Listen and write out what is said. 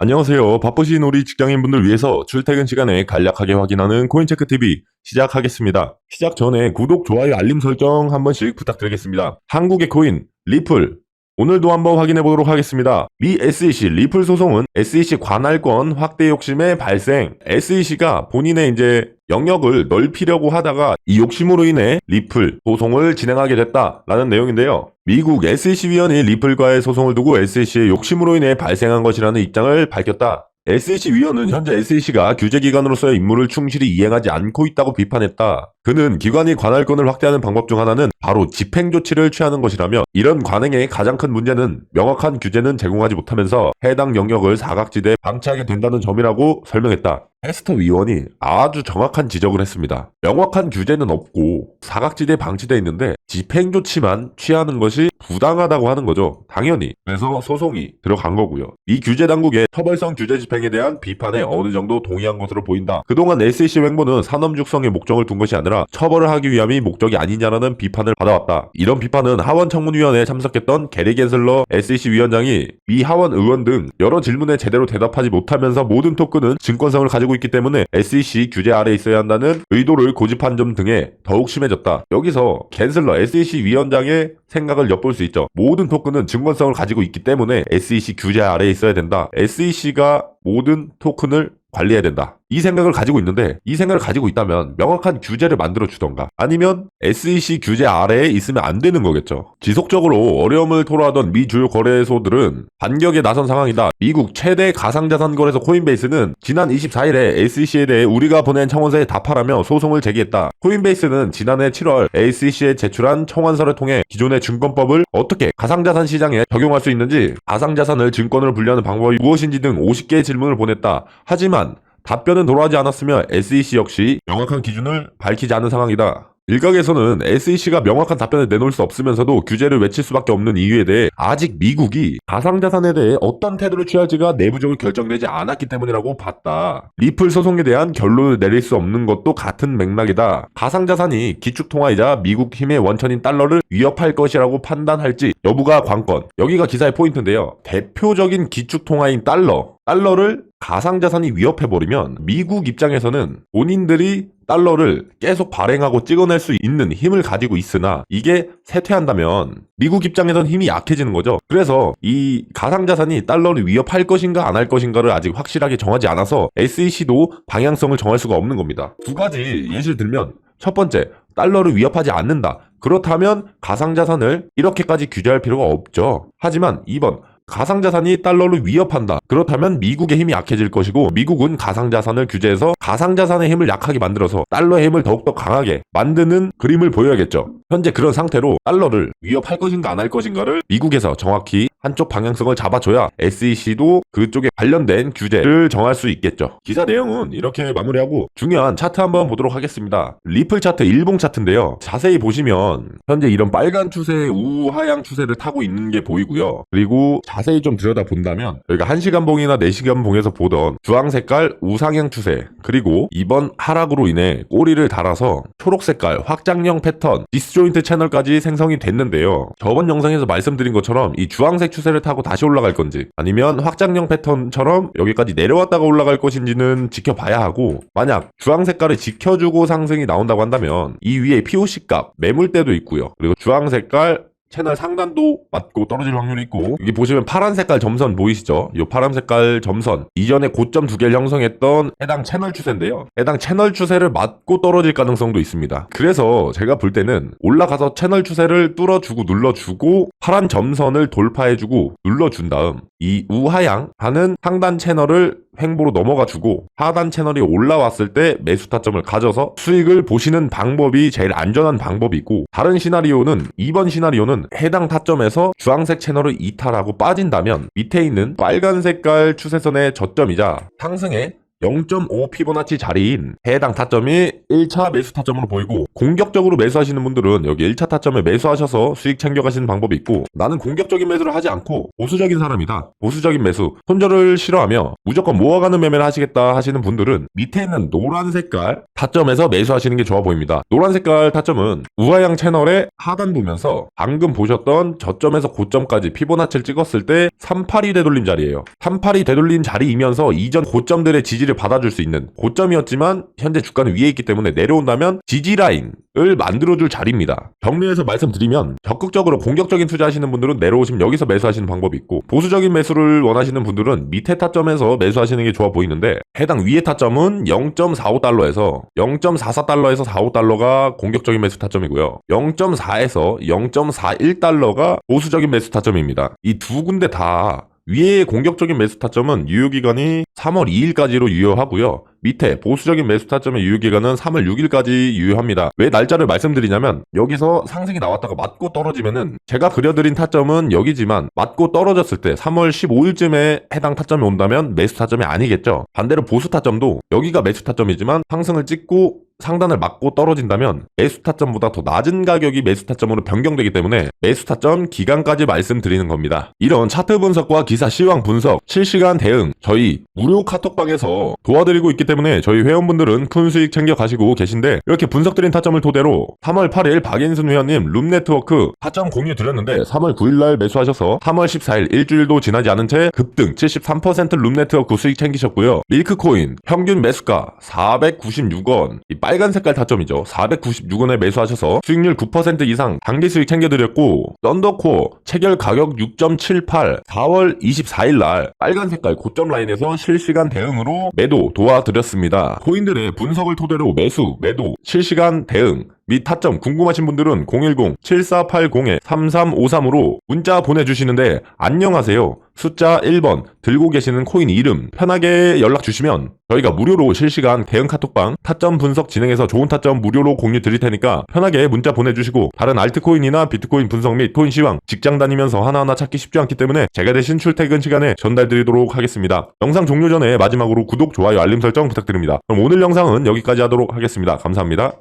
안녕하세요. 바쁘신 우리 직장인분들 위해서 출퇴근 시간에 간략하게 확인하는 코인체크TV 시작하겠습니다. 시작 전에 구독, 좋아요, 알림 설정 한 번씩 부탁드리겠습니다. 한국의 코인, 리플. 오늘도 한번 확인해 보도록 하겠습니다. 미 SEC 리플 소송은 SEC 관할권 확대 욕심의 발생. SEC가 본인의 이제 영역을 넓히려고 하다가 이 욕심으로 인해 리플 소송을 진행하게 됐다라는 내용인데요. 미국 SEC 위원이 리플과의 소송을 두고 SEC의 욕심으로 인해 발생한 것이라는 입장을 밝혔다. SEC 위원은 현재 SEC가 규제기관으로서의 임무를 충실히 이행하지 않고 있다고 비판했다. 그는 기관이 관할권을 확대하는 방법 중 하나는 바로 집행조치를 취하는 것이라며 이런 관행의 가장 큰 문제는 명확한 규제는 제공하지 못하면서 해당 영역을 사각지대에 방치하게 된다는 점이라고 설명했다. 헤스터 위원이 아주 정확한 지적을 했습니다. 명확한 규제는 없고 사각지대에 방치되어 있는데 집행조치만 취하는 것이 부당하다고 하는 거죠. 당연히. 그래서 소송이 들어간 거고요. 이 규제 당국의 처벌성 규제 집행에 대한 비판에 어느 정도 동의한 것으로 보인다. 그동안 SEC 횡보는 산업 육성에 목적을 둔 것이 아니라 처벌을 하기 위함이 목적이 아니냐라는 비판을 받아왔다. 이런 비판은 하원 청문위원회에 참석했던 게리 겐슬러 SEC 위원장이 미 하원 의원 등 여러 질문에 제대로 대답하지 못하면서 모든 토큰은 증권성을 가지고 있기 때문에 SEC 규제 아래 있어야 한다는 의도를 고집한 점 등에 더욱 심해졌다. 여기서 겐슬러 SEC 위원장의 생각을 엿볼 수 있죠. 모든 토큰은 증권성을 가지고 있기 때문에 SEC 규제 아래에 있어야 된다. SEC가 모든 토큰을 관리해야 된다. 이 생각을 가지고 있는데 이 생각을 가지고 있다면 명확한 규제를 만들어 주던가 아니면 SEC 규제 아래에 있으면 안 되는 거겠죠. 지속적으로 어려움을 토로하던 미 주요 거래소들은 반격에 나선 상황이다. 미국 최대 가상자산 거래소 코인베이스는 지난 24일에 SEC에 대해 우리가 보낸 청원서에 답하라며 소송을 제기했다. 코인베이스는 지난해 7월 SEC에 제출한 청원서를 통해 기존의 증권법을 어떻게 가상자산 시장에 적용할 수 있는지 가상자산을 증권으로 분류하는 방법이 무엇인지 등 50개의 질문을 보냈다. 하지만 답변은 돌아오지 않았으며 SEC 역시 명확한 기준을 밝히지 않은 상황이다. 일각에서는 SEC가 명확한 답변을 내놓을 수 없으면서도 규제를 외칠 수밖에 없는 이유에 대해 아직 미국이 가상자산에 대해 어떤 태도를 취할지가 내부적으로 결정되지 않았기 때문이라고 봤다. 리플 소송에 대한 결론을 내릴 수 없는 것도 같은 맥락이다. 가상자산이 기축통화이자 미국 힘의 원천인 달러를 위협할 것이라고 판단할지 여부가 관건. 여기가 기사의 포인트인데요. 대표적인 기축통화인 달러. 달러를 가상자산이 위협해버리면 미국 입장에서는 본인들이 달러를 계속 발행하고 찍어낼 수 있는 힘을 가지고 있으나 이게 쇠퇴한다면 미국 입장에선 힘이 약해지는 거죠. 그래서 이 가상자산이 달러를 위협할 것인가 안 할 것인가를 아직 확실하게 정하지 않아서 SEC도 방향성을 정할 수가 없는 겁니다. 두 가지 예시를 들면 첫 번째, 달러를 위협하지 않는다. 그렇다면 가상자산을 이렇게까지 규제할 필요가 없죠. 하지만 2번, 가상자산이 달러를 위협한다. 그렇다면 미국의 힘이 약해질 것이고 미국은 가상자산을 규제해서 가상자산의 힘을 약하게 만들어서 달러의 힘을 더욱더 강하게 만드는 그림을 보여야겠죠. 현재 그런 상태로 달러를 위협할 것인가 안 할 것인가를 미국에서 정확히 한쪽 방향성을 잡아줘야 SEC도 그쪽에 관련된 규제를 정할 수 있겠죠. 기사 내용은 이렇게 마무리하고 중요한 차트 한번 보도록 하겠습니다. 리플 차트 일봉 차트인데요. 자세히 보시면 현재 이런 빨간 추세 우하향 추세를 타고 있는 게 보이고요. 그리고 자세히 좀 들여다 본다면 여기가 1시간 봉이나 4시간 봉에서 보던 주황 색깔 우상향 추세 그리고 이번 하락으로 인해 꼬리를 달아서 초록 색깔 확장형 패턴 디스조인트 채널까지 생성이 됐는데요. 저번 영상에서 말씀드린 것처럼 이 주황색 추세를 타고 다시 올라갈 건지 아니면 확장형 패턴처럼 여기까지 내려왔다가 올라갈 것인지는 지켜봐야 하고 만약 주황 색깔을 지켜주고 상승이 나온다고 한다면 이 위에 POC 값 매물대도 있고요. 그리고 주황 색깔 채널 상단도 맞고 떨어질 확률이 있고 여기 보시면 파란 색깔 점선 보이시죠? 이 파란 색깔 점선 이전에 고점 두 개를 형성했던 해당 채널 추세인데요. 해당 채널 추세를 맞고 떨어질 가능성도 있습니다. 그래서 제가 볼 때는 올라가서 채널 추세를 뚫어주고 눌러주고 파란 점선을 돌파해주고 눌러준 다음 이 우하향 하는 상단 채널을 횡보로 넘어가주고 하단 채널이 올라왔을 때 매수 타점을 가져서 수익을 보시는 방법이 제일 안전한 방법이고 다른 시나리오는 2번 시나리오는 해당 타점에서 주황색 채널을 이탈하고 빠진다면 밑에 있는 빨간 색깔 추세선의 저점이자 상승의 0.5 피보나치 자리인 해당 타점이 1차 매수 타점으로 보이고 공격적으로 매수하시는 분들은 여기 1차 타점에 매수하셔서 수익 챙겨가시는 방법이 있고 나는 공격적인 매수를 하지 않고 보수적인 사람이다. 보수적인 매수, 손절을 싫어하며 무조건 모아가는 매매를 하시겠다 하시는 분들은 밑에 있는 노란 색깔 타점에서 매수하시는 게 좋아 보입니다. 노란 색깔 타점은 우하양 채널의 하단 보면서 방금 보셨던 저점에서 고점까지 피보나치를 찍었을 때 382 되돌림 자리예요. 382 되돌림 자리이면서 이전 고점들의 지지를 받아줄 수 있는 고점이었지만 현재 주가는 위에 있기 때문에 내려온다면 지지 라인을 만들어줄 자리입니다. 정리해서 말씀드리면 적극적으로 공격적인 투자하시는 분들은 내려오시면 여기서 매수하시는 방법이 있고 보수적인 매수를 원하시는 분들은 밑에 타점에서 매수하시는 게 좋아 보이는데 해당 위에 타점은 0.45달러에서 0.44달러에서 45달러가 공격적인 매수 타점이고요. 0.4에서 0.41달러가 보수적인 매수 타점입니다. 이 두 군데 다 위의 공격적인 매수 타점은 유효기간이 3월 2일까지로 유효하고요. 밑에 보수적인 매수 타점의 유효기간은 3월 6일까지 유효합니다. 왜 날짜를 말씀드리냐면 여기서 상승이 나왔다가 맞고 떨어지면은 제가 그려드린 타점은 여기지만 맞고 떨어졌을 때 3월 15일쯤에 해당 타점이 온다면 매수 타점이 아니겠죠. 반대로 보수 타점도 여기가 매수 타점이지만 상승을 찍고 상단을 맞고 떨어진다면 매수 타점보다 더 낮은 가격이 매수 타점으로 변경되기 때문에 매수 타점 기간까지 말씀드리는 겁니다. 이런 차트 분석과 기사 시황 분석, 실시간 대응 저희 무료 카톡방에서 도와드리고 있기 때문에 저희 회원분들은 큰 수익 챙겨 가시고 계신데 이렇게 분석드린 타점을 토대로 3월 8일 박인순 회원님 룸네트워크 타점 공유 드렸는데 3월 9일 날 매수하셔서 3월 14일 일주일도 지나지 않은 채 급등 73% 룸네트워크 수익 챙기셨고요. 밀크코인 평균 매수가 496원 이 빨간 색깔 타점이죠. 496원에 매수하셔서 수익률 9% 이상 단기 수익 챙겨드렸고 썬더코어 체결 가격 6.78 4월 24일 날 빨간 색깔 고점 라인에서 실시간 대응으로 매도 도와드렸습니다. 코인들의 분석을 토대로 매수, 매도, 실시간 대응 및 타점 궁금하신 분들은 010-7480-3353으로 문자 보내주시는데 안녕하세요. 숫자 1번 들고 계시는 코인 이름 편하게 연락 주시면 저희가 무료로 실시간 대응 카톡방 타점 분석 진행해서 좋은 타점 무료로 공유 드릴 테니까 편하게 문자 보내주시고 다른 알트코인이나 비트코인 분석 및 코인 시황 직장 다니면서 하나하나 찾기 쉽지 않기 때문에 제가 대신 출퇴근 시간에 전달드리도록 하겠습니다. 영상 종료 전에 마지막으로 구독, 좋아요, 알림 설정 부탁드립니다. 그럼 오늘 영상은 여기까지 하도록 하겠습니다. 감사합니다.